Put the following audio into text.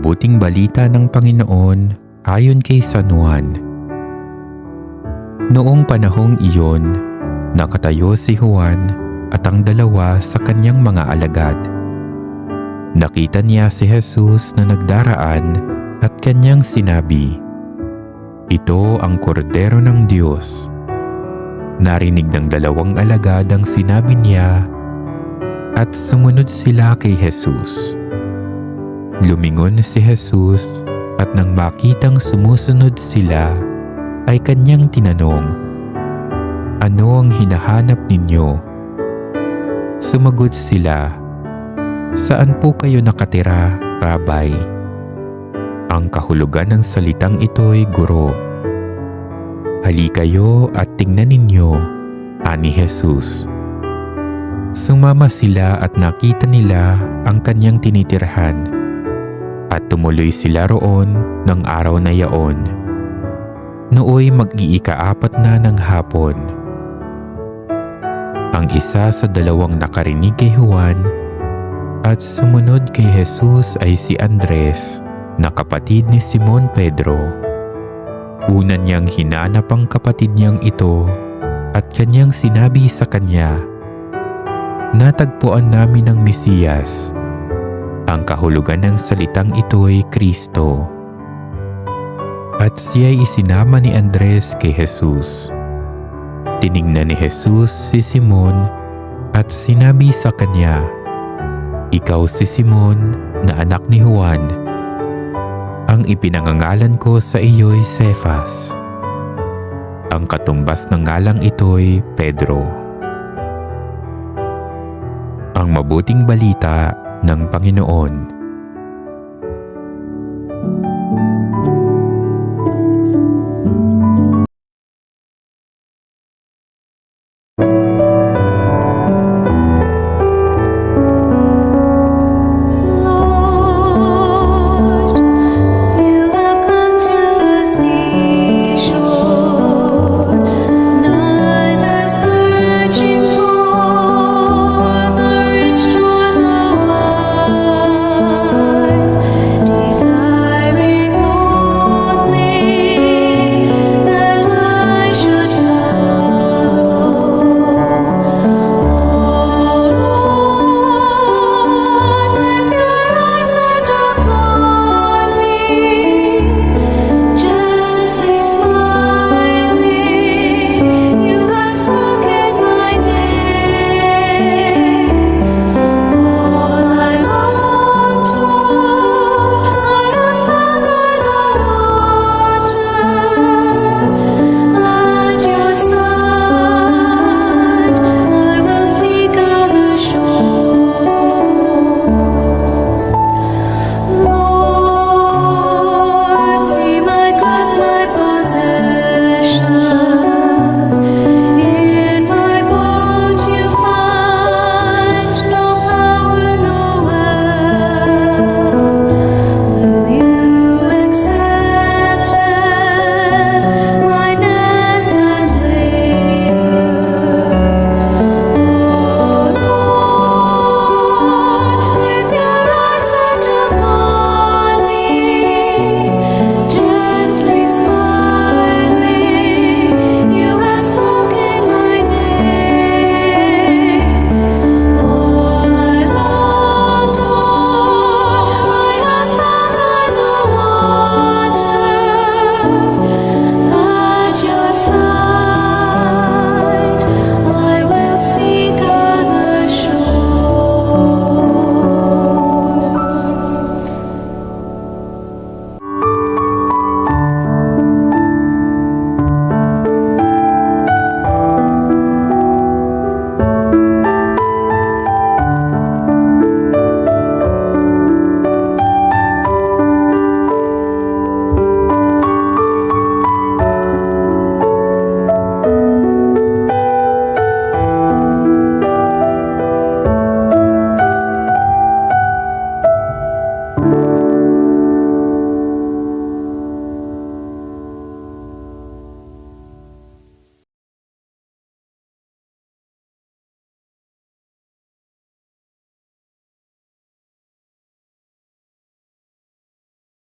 Mabuting balita ng Panginoon ayon kay San Juan. Noong panahong iyon, nakatayo si Juan at ang dalawa sa kanyang mga alagad. Nakita niya si Jesus na nagdaraan at kanyang sinabi, Ito ang kordero ng Diyos. Narinig ng dalawang alagad ang sinabi niya at sumunod sila kay Jesus. Lumingon si Jesus at nang makitang sumusunod sila ay kanyang tinanong, Ano ang hinahanap ninyo? Sumagot sila, Saan po kayo nakatira, Rabay? Ang kahulugan ng salitang ito'y guro. Hali kayo at tingnan ninyo, ani Jesus. Sumama sila at nakita nila ang kanyang tinitirhan at tumuloy sila roon ng araw na yaon. Nooy mag-iikaapat na ng hapon. Ang isa sa dalawang nakarinig kay Juan at sumunod kay Jesus ay si Andres na kapatid ni Simon Pedro. Una niyang hinanap ang kapatid niyang ito at kanyang sinabi sa kanya, Natagpuan namin ang Mesiyas. Ang kahulugan ng salitang ito'y Kristo. At siya'y isinama ni Andres kay Jesus. Tiningnan ni Jesus si Simon at sinabi sa kanya, Ikaw si Simon na anak ni Juan. Ang ipinangangalan ko sa iyo'y Cephas. Ang katumbas ng ngalang ito'y Pedro. Ang mabuting balita ng Panginoon.